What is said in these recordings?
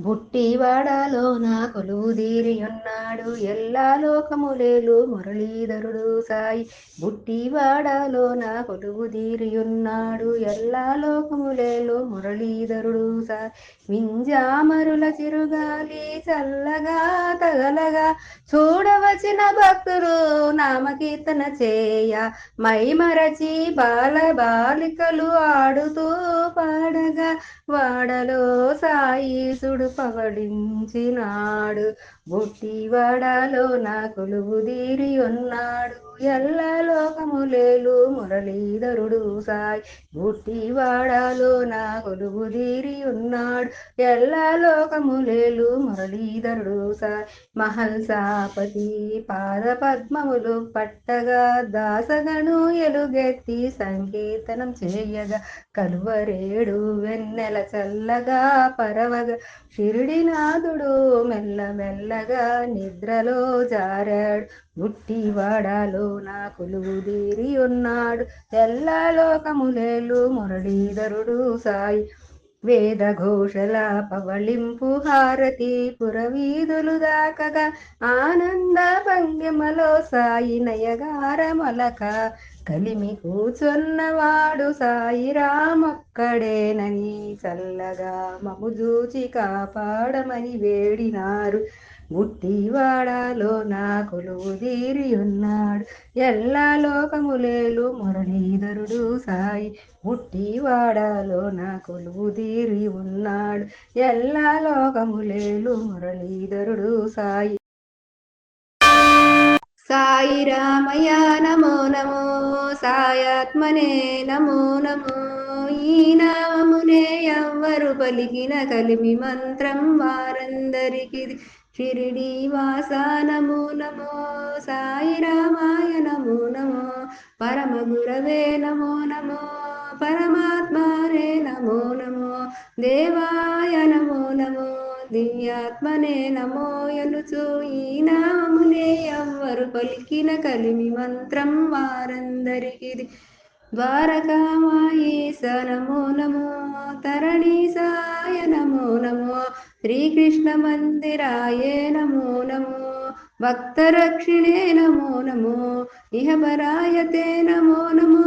బుట్టివాడలో నా కొలువుదీరి ఉన్నాడు ఎల్లా లోకములేలు మురళీధరుడు సాయి. బుట్టివాడలో నా కొలువుదీరి ఉన్నాడు ఎల్లా లోకములేలు మురళీధరుడు సాయి. వింజామరుల చిరుగాలి చల్లగా తగలగా చూడవచిన భక్తులు నామకీర్తన చేయ. మైమరచి బాల బాలికలు ఆడుతూ పాడగా వాడలో సాయిసుడు పవడించినాడు బుట్టివాడలో నా కొలువుదీరి ఉన్నాడు. ఎల్ల లోకములేలు మురళీధరుడు సాయి. బుట్టివాడలో నా కొలువుదీరి ఉన్నాడు. ఎల్ల లోకములేలు మురళీధరుడు సాయి. మహల్సాపతి పాద పద్మములు పట్టగా దాసగను ఎలుగెత్తి సంకీర్తనం చేయగా కలువరేడు వెన్నెల చల్లగా పరవగా. షిరిడినాథుడు మెల్ల మెల్లగా నిద్రలో జారాడు. గుట్టివాడాలో నా కొలువుదీరి ఉన్నాడు. తెల్లలోకములేలు మురళీధరుడు సాయి. వేద ఘోషల పవళింపు హారతి పురవీధులు దాకగా. ఆనంద భంగిమలో సాయి నయగారమలక. కలిమి కూచున్నవాడు సాయి రామొక్కడేనని చల్లగా మము చూచి కాపాడమని వేడినారు. గుట్టివాడలో నా కొలువుదీరి ఉన్నాడు. ఎల్లా లోకములేలు మురళీధరుడు సాయి. గుట్టివాడలో నా కొలువుదీరి ఉన్నాడు. ఎల్లా లోకములేలు మురళీధరుడు సాయి. సాయి రామయ్య నమో నమో సాయాత్మనే నమో నమో. ఈ నామమునే ఎవ్వరు పలికిన కలిమి మంత్రం వారందరికిది. షిరిడి నమో నమో సాయి రామాయ నమో నమో పరమ గురవే నమో నమో పరమాత్మనే నమో నమో దేవాయ నమో నమో దివ్యాత్మనే నమో ఎనుచు ఈ నామునే ఎవ్వరు పలికిన కలిమి మంత్రం వారందరికి ద్వారకామాయేశ నమో నమో తరణీసాయ నమో నమో శ్రీకృష్ణ మందిరాయ నమో నమో భక్తరక్షిణే నమో నమో ఇహపరాయతే నమో నమో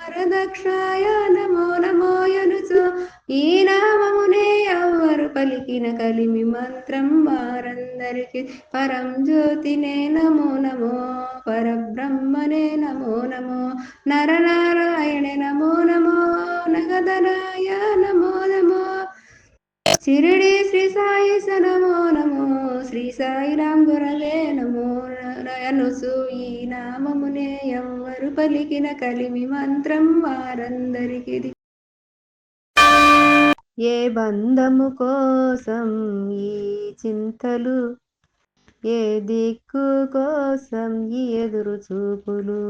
వరదక్షాయ నమో నమో యనుచు. ఈ నామమునే ఎవ్వరు పలికిన కలిమి మంత్రం వారందరికి. పరం జ్యోతినే నమో నమో పరబ్రహ్మనే నమో నమో నరనారాయణే నమో నమో నగదరాయ నమో నమో. షిరిడి శ్రీ సాయి సనమో నమో నమో శ్రీ సాయి రామ్ గురవే నమో. నయనుసు ఈ నామమునే ఎవ్వరు పలికిన కలిమి మంత్రం వారందరికి ఏ బంధము కోసం ఈ చింతలు ఏ దిక్కు కోసం ఈ ఎదురు చూపులు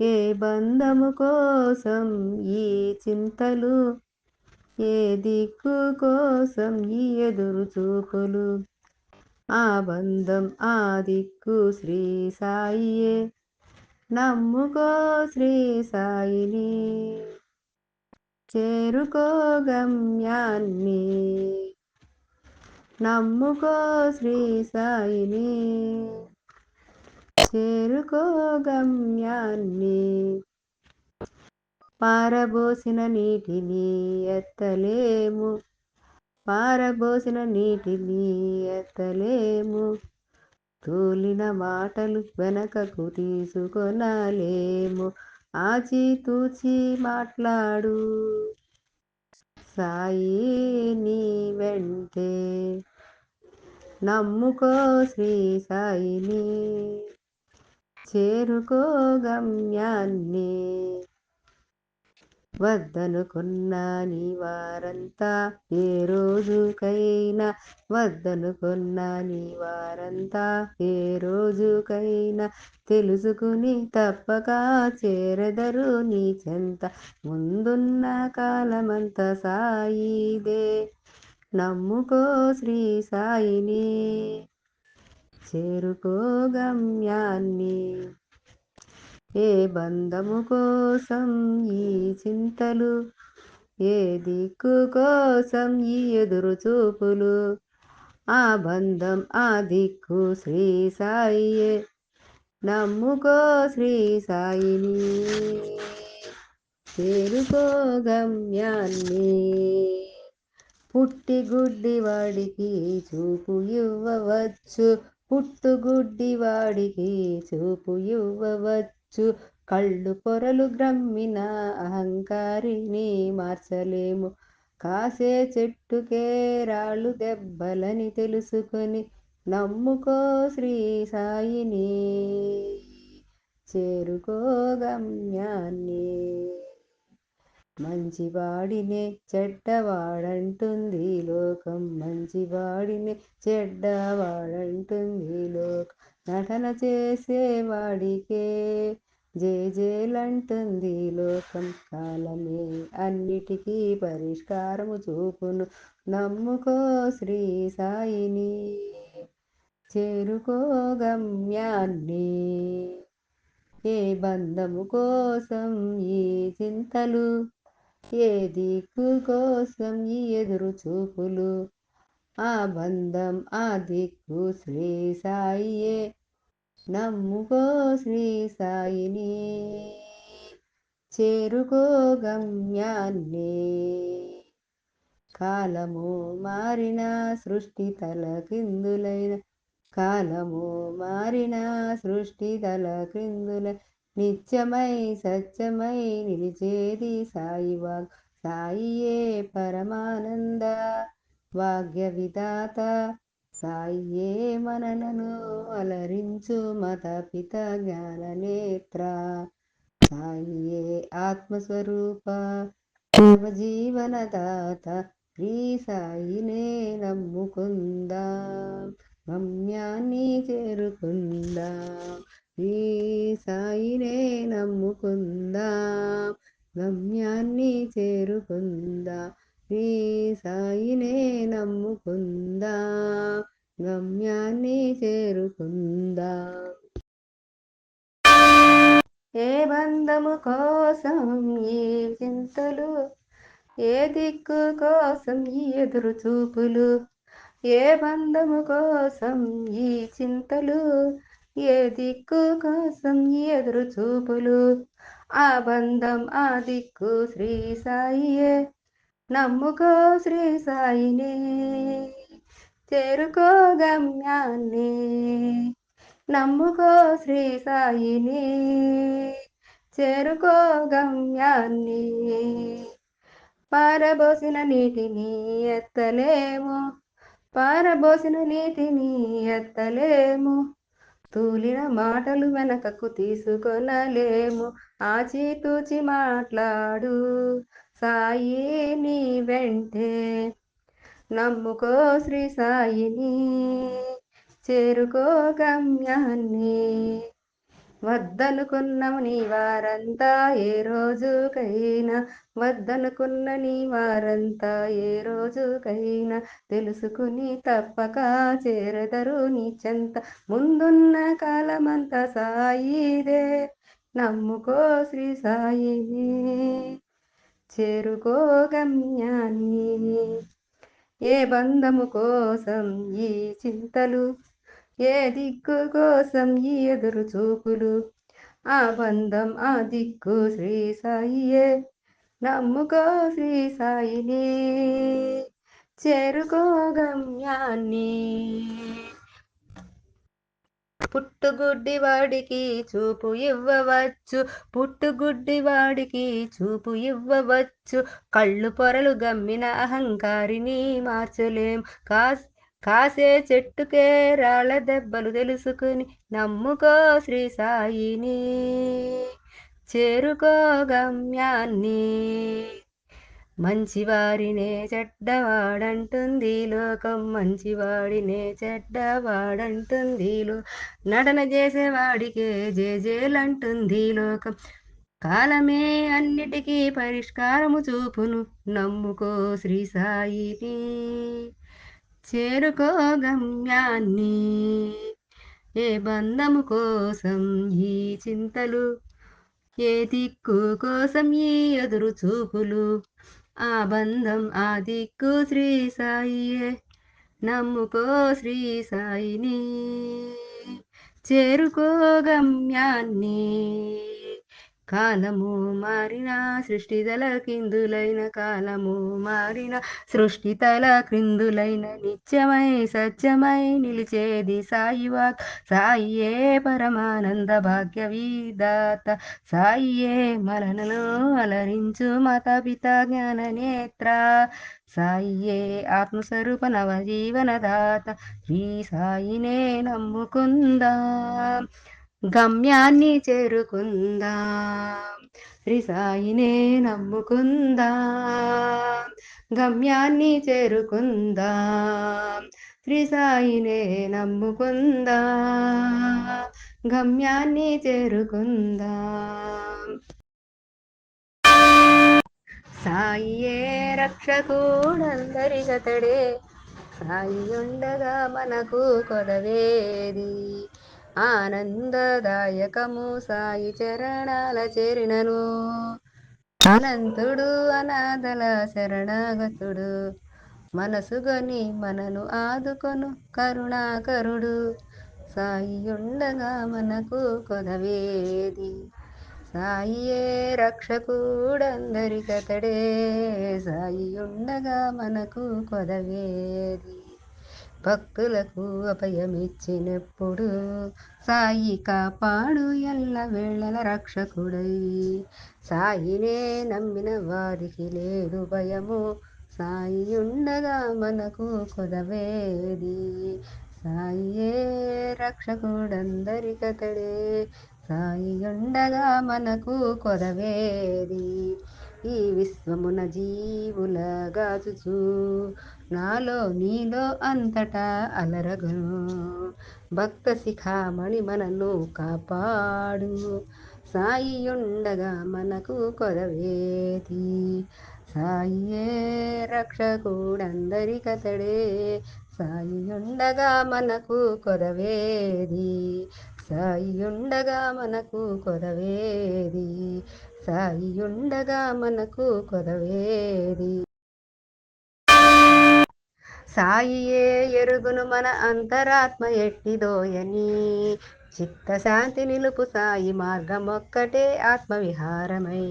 ఏ బంధము కోసం ఈ చింతలు ఏ దిక్కు కోసం ఈ ఎదురు చూపులు? ఆ బంధం ఆ దిక్కు శ్రీ సాయియే. నమ్ముకో శ్రీ సాయిని. చేరుకో గమ్యాన్ని. నమ్ముకో శ్రీ సాయిని. చేరుకో గమ్యాన్ని. పారబోసిన నీటిని ఎత్తలేము. పారబోసిన నీటిని ఎత్తలేము. తూలిన మాటలు వెనకకు తీసుకొనలేము. ఆచితూచి మాట్లాడు. సాయి నీ వెంటే నమ్ముకో శ్రీ సాయిని. చేరుకో గమ్యాన్ని. వద్దనుకున్న నీ వారంతా ఏ రోజుకైనా వద్దనుకున్న నీ వారంతా ఏ రోజుకైనా తెలుసుకుని తప్పక చేరదరు నీ చెంత. ముందున్న కాలమంత సాయిదే. నమ్ముకో శ్రీ సాయిని. చేరుకో గమ్యాన్ని. ఏ బంధము కోసం ఈ చింతలు ఏ దిక్కు కోసం ఈ ఎదురు చూపులు? ఆ బంధం ఆ దిక్కు శ్రీ సాయియే నమ్ముకో శ్రీ సాయిని. చేరుకో గమ్యాన్ని పుట్టి గుడ్డి వాడికి చూపు ఇవ్వవచ్చు. పుట్టుగుడ్డి వాడికి చూపు ఇవ్వవచ్చు. కళ్ళు పొరలు గ్రమ్మిన అహంకారిని మార్చలేము. కాసే చెట్టుకే రాళ్ళు దెబ్బలని తెలుసుకొని నమ్ముకో శ్రీ సాయిని చేరుకో గమ్యాన్ని. మంచివాడినే చెడ్డవాడంటుంది లోకం మంచివాడినే చెడ్డవాడంటుంది లోకం. నటన చేసేవాడికే జేజేలంటుంది లోకం కాలమే. అన్నిటికీ పరిష్కారము చూపును నమ్ముకో శ్రీ సాయిని. చేరుకో గమ్యాన్ని. ఏ బంధము కోసం ఈ చింతలు ఏ దిక్కు కోసం ఈ ఎదురు చూపులు. ఆ బంధం ఆ దిక్కు శ్రీ సాయియే. నమ్ముకో శ్రీ సాయిని. చేరుకో గమ్యాన్ని. కాలము మారిన సృష్టి తల కిందులైన కాలము మారిన సృష్టి తల క్రిందుల నిత్యమై సత్యమై నిలిచేది సాయి వాగ్ సాయియే పరమానంద వాగ్య విధాత సాయియే అలరి అలరించు మత పిత జ్ఞాన నేత్ర. సాయియే ఆత్మస్వరూప జీవనదాత శ్రీ సాయినే నమ్ముకుందాం గమ్యాన్ని చేరుకుందా. శ్రీ సాయినే నమ్ముకుందాం గమ్యాన్ని చేరుకుందా. శ్రీ సాయినే నమ్ముకుందా. గమ్యాన్ని చేరుకుందా? ఏ బంధము కోసం ఈ చింతలు ఏ దిక్కు కోసం ఈ ఎదురు చూపులు ఏ బంధము కోసం ఈ చింతలు ఏ దిక్కు కోసం ఈ ఎదురు చూపులు ఆ బంధం ఆ దిక్కు శ్రీ సాయియే నమ్ముకో శ్రీ సాయినే. చేరుకో గమ్యాన్ని నమ్ముకో శ్రీ సాయిని. చేరుకో గమ్యాన్ని పారబోసిన నీటిని ఎత్తలేము పారబోసిన నీటిని ఎత్తలేము తూలిన మాటలు వెనకకు తీసుకొనలేము ఆచితూచి మాట్లాడు సాయి నీ వెంటే. నమ్ముకో శ్రీ సాయిని చేరుకో గమ్యాన్ని. వద్దనుకున్న నీ వారంతా ఏ రోజుకైనా వద్దనుకున్న నీ వారంతా ఏ రోజుకైనా తెలుసుకుని తప్పక చేరదరు నీ చెంత. ముందున్న కాలమంతా సాయిదే నమ్ముకో శ్రీ సాయిని చేరుకో గమ్యాన్ని. ఏ బంధము కోసం ఈ చింతలు? ఏ దిక్కు కోసం ఈ ఎదురు చూపులు? ఆ బంధం ఆ దిక్కు శ్రీ సాయియే. నమ్ముకో శ్రీ సాయిని చేరుకో గమ్యాన్ని. పుట్టుగుడ్డి వాడికి చూపు ఇవ్వవచ్చు. పుట్టుగుడ్డి వాడికి చూపు ఇవ్వవచ్చు. కళ్ళు పొరలు గమ్మిన అహంకారిని మార్చలేం. కాస్ కాసే చెట్టుకే రాళ్ళ దెబ్బలు తెలుసుకుని నమ్ముకో శ్రీ సాయిని. చేరుకో గమ్యాన్ని. మంచివారినే చెడ్డవాడంటుంది లోకం మంచివాడినే చెడ్డవాడంటుంది లో నటన చేసేవాడికే జేజేలంటుంది లోకం. కాలమే అన్నిటికీ పరిష్కారము చూపును నమ్ముకో శ్రీ సాయిని. చేరుకో గమ్యాన్ని ఏ బంధము కోసం ఈ చింతలు ఏ దిక్కు కోసం ఈ ఎదురు చూపులు ఆ బంధం ఆ దిక్కు శ్రీ సాయియే నమ్ముకో శ్రీ సాయిని చేరుకో గమ్యాన్ని. కాలము మారిన సృష్టి తల క్రిందులైన కాలము మారిన సృష్టి తల క్రిందులైన నిత్యమై సత్యమై నిలిచేది సాయివాక్. సాయియే పరమానంద భాగ్య విదాత సాయియే మరణను అలరించు మత పిత జ్ఞాన నేత్ర. సాయియే ఆత్మస్వరూప నవజీవనదాత శ్రీ సాయినే నమ్ముకుందా. గమ్యాన్ని చేరుకుందాం. శ్రీ సాయినే నమ్ముకుందాం. గమ్యాన్ని చేరుకుందాం. రిసాయినే సాయినే గమ్యాన్ని చేరుకుందా. సాయియే రక్షకుడందరిగతడే సాయి ఉండగా మనకు కొదవేది ఆనందదాయకము సాయి చరణాల చేరినను. అనంతుడు అనాథల శరణాగతుడు. మనసుగని మనను ఆదుకొను కరుణాకరుడు. సాయి ఉండగా మనకు కొదవేది? సాయియే రక్షకుడందరికతడే సాయి ఉండగా మనకు కొదవేది? భక్తులకు అభయమిచ్చినప్పుడు సాయి కాపాడు ఎల్ల వేళల రక్షకుడై. సాయినే నమ్మిన వారికి లేదు భయము సాయి ఉండగా మనకు కొదవేది. సాయియే రక్షకుడందరికతడే సాయి ఉండగా మనకు కొదవేది. ఈ విశ్వమున జీవుల గాచుచు నాలో నీలో అంతటా అలరగను. భక్త శిఖామణి మనను కాపాడు. సాయి ఉండగా మనకు కొదవేది సాయియే రక్షకుడందరికతడే సాయి ఉండగా మనకు కొదవేది సాయి ఉండగా మనకు కొదవేది సాయి ఉండగా మనకు కొదవేది సాయియే ఎరుగును మన అంతరాత్మ ఎట్టిదోయని. చిత్తశాంతి నిలుపు సాయి మార్గమొక్కటే ఆత్మవిహారమై.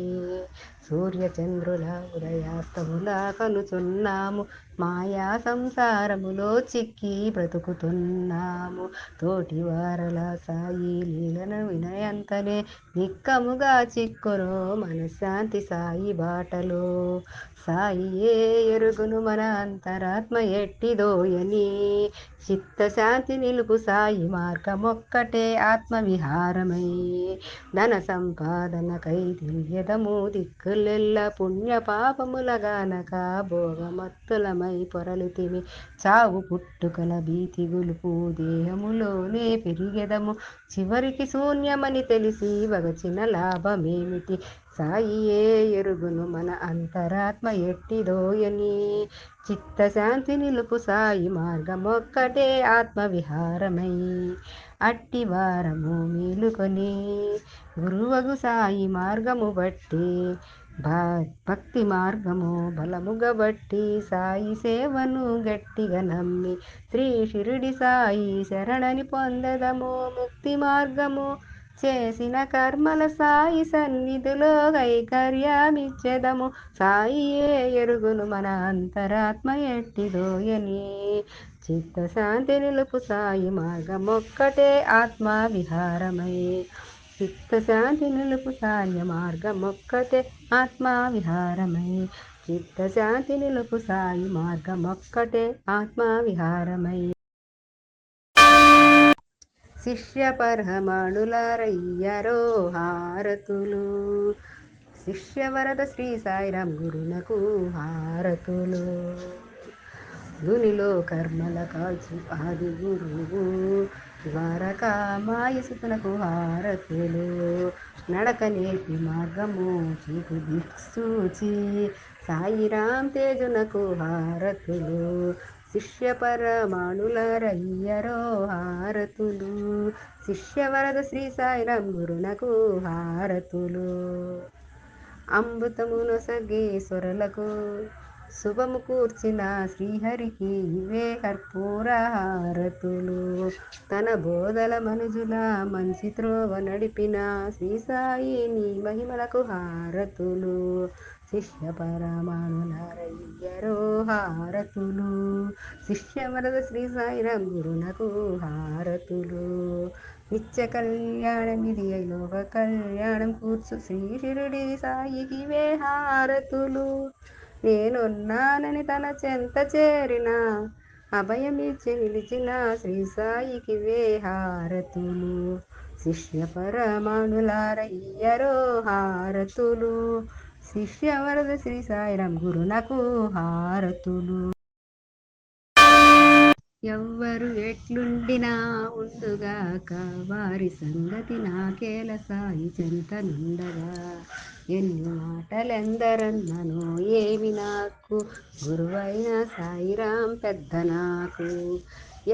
సూర్యచంద్రుల ఉదయాస్తముల కనుచున్నాము మాయా సంసారములో చిక్కి బ్రతుకుతున్నాము. తోటి వారల సాయి లీలను వినయంతనే నిక్కముగా చిక్కురో మనశ్శాంతి సాయి బాటలో. సాయియే ఎరుగును మన అంతరాత్మ ఎట్టిదోయని చిత్తశాంతి నిలుపు సాయి మార్గమొక్కటే ఆత్మవిహారమై. ధన సంపాదనకై తిరియదము దిక్కులెల్ల పుణ్య పాపముల గానక భోగమత్తులమై పొరలితిమి. చావు పుట్టుకల భీతి గులుపు దేహములోనే పెరిగెదము. చివరికి శూన్యమని తెలిసి వగచిన లాభమేమిటి? సాయియే ఎరుగును మన అంతరాత్మ ఎట్టిదోయని చిత్తశాంతి నిలుపు సాయి మార్గమొక్కటే ఆత్మవిహారమై. అట్టి వారము మేలుకొని గురువగు సాయి మార్గము బట్టి భక్తి మార్గము బలముగా బట్టి సాయి సేవను గట్టిగా నమ్మి శ్రీ షిరుడి సాయి శరణని పొందదము. ముక్తి మార్గము చేసిన కర్మల సాయి సన్నిధిలో కైకర్యమిచ్చెదము. సాయియే ఎరుగును మన అంతరాత్మ ఎట్టిదోయని చిత్తశాంతి నిలుపు సాయి మార్గమొక్కటే ఆత్మ విహారమై చిత్తశాంతి నిలుపు సాయి మార్గమొక్కటే ఆత్మ విహారమై చిత్తశాంతి నిలుపు సాయి మార్గమొక్కటే ఆత్మ విహారమై శిష్య పరమాణులారయ్యరో హారతులు శిష్య వరద శ్రీ సాయిరాం గురునకు హారతులు. దునిలో కర్మల కాల్చు ఆది గురువు. ద్వారకా మాయసుతునకు హారతులు. నడక నేర్పి మార్గము చూపు దిక్సూచి. సాయిరాం తేజునకు హారతులు. శిష్యపరమాణుల రయ్యరో హారతులు శిష్య వరద శ్రీ సాయిరాం గురునకు హారతులు. అమృతమున నొసగే స్వరలకు శుభము కూర్చిన శ్రీహరికి ఇవే కర్పూర హారతులు. తన బోధల మనుజుల మంచి త్రోవ నడిపిన శ్రీ సాయిని మహిమలకు హారతులు. శిష్య పరమానులారయ్యరో హారతులు శిష్య వరద శ్రీ సాయిరాం గురునకు హారతులు. నిత్య కళ్యాణం ఇది యోగ కళ్యాణం కూర్చు శ్రీ షిరుడి సాయికి వే హారతులు. నేనున్నానని తన చెంత చేరిన అభయమిచ్చి నిలిచిన శ్రీ సాయికి వే హారతులు. శిష్య పరమాణులారయ్యరో హారతులు శిష్య వరద శ్రీ సాయిరాం గురునకు హారతులు. ఎవ్వరు ఎట్లుండినా ఉండుగాక వారి సంగతి నాకేల సాయి చెంతనుండగా ఎన్ని మాటలెందరన్నను ఏమి నాకు గురువైన సాయిరాం పెద్ద నాకు.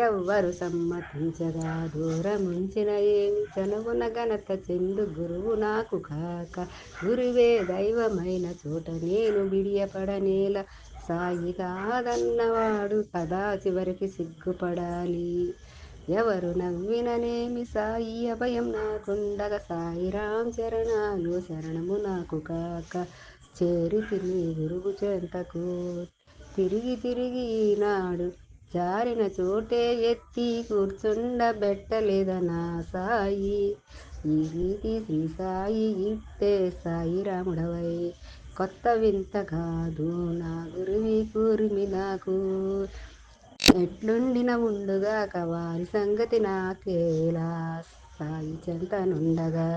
ఎవ్వరు సమ్మతించగా దూరముంచిన ఏమి చనువున ఘనత చెందు గురువు నాకు కాక. గురువే దైవమైన చోట నేను బిడియపడనేల సాయి కాదన్నవాడు కదా చివరికి సిగ్గుపడాలి. ఎవరు నవ్విననేమి సాయి అభయం నాకుండగా సాయిరాం చరణాలు శరణము నాకు కాక. చేరి తిని గురువు చెంతకు తిరిగి తిరిగి నాడు జారిన చోటే ఎత్తి కూర్చుండబెట్టలేదనా సాయి. ఈ రీతి శ్రీ సాయి ఇట్టే సాయి రాముడవై. కొత్త వింత కాదు నా గురువి కూరిమి నాకు. ఎట్లుండిన ఉండుగా వారి సంగతి నాకేలా సాయి చెంతనుండగా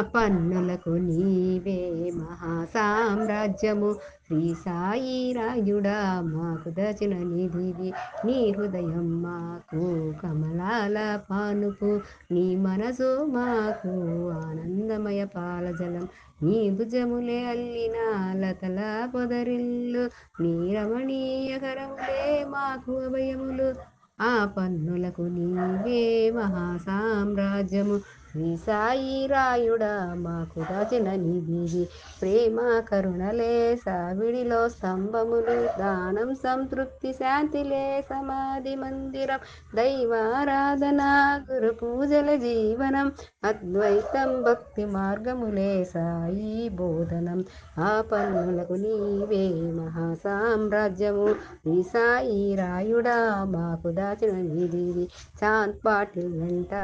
పన్నులకు నీవే మహాసామ్రాజ్యము. శ్రీ సాయి రాయుడా మాకు దచిన నిధివి. నీ హృదయం మాకు కమలాల పానుపు. నీ మనసు మాకు ఆనందమయ పాలజలం. నీ భుజములే అల్లిన లతల పొదరిల్లు. నీ రమణీయ కరములే మాకు అభయములు. ఆ పన్నులకు నీవే మహాసామ్రాజ్యము. శ్రీ సాయి రాయుడా మాకు దాచిన నిధి ప్రేమ కరుణలే సావిడిలో స్తంభములు దానం సంతృప్తి శాంతిలే సమాధి మందిరం. దైవారాధన గురు పూజల జీవనం అద్వైతం భక్తి మార్గములే సాయి బోధనం. ఆ పన్నులకు నీవే మహాసామ్రాజ్యము. శ్రీ సాయి రాయుడా మాకు దాచిన నిధి చాంద్ పాటిల్ వెంట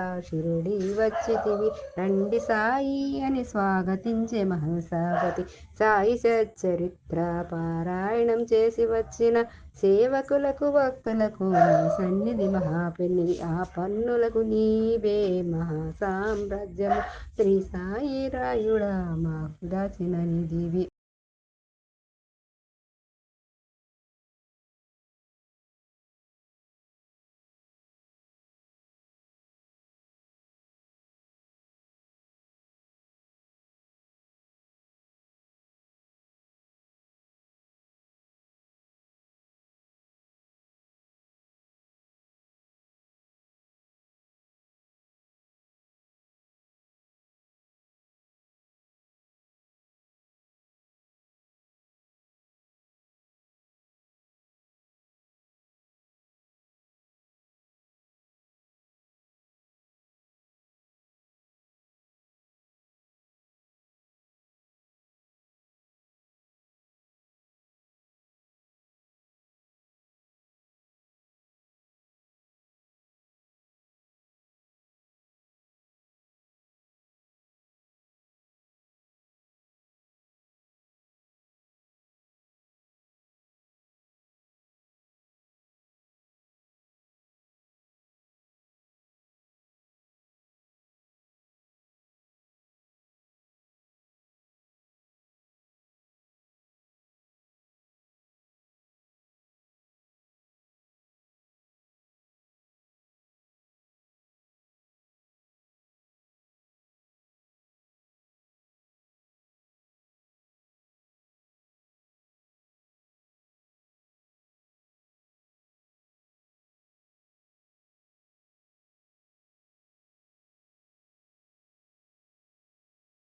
వచ్చి వచ్చితివి రండి సాయి అని స్వాగతించే మహసాగతి సాయి సచ్చరిత్ర పారాయణం చేసి వచ్చిన సేవకులకు భక్తులకు సన్నిధి మహాపెన్నిధి ఆ పన్నులకు నీవే మహాసామ్రాజ్యము. శ్రీ సాయి రాయుడా మాకు దాచిన నిధివి.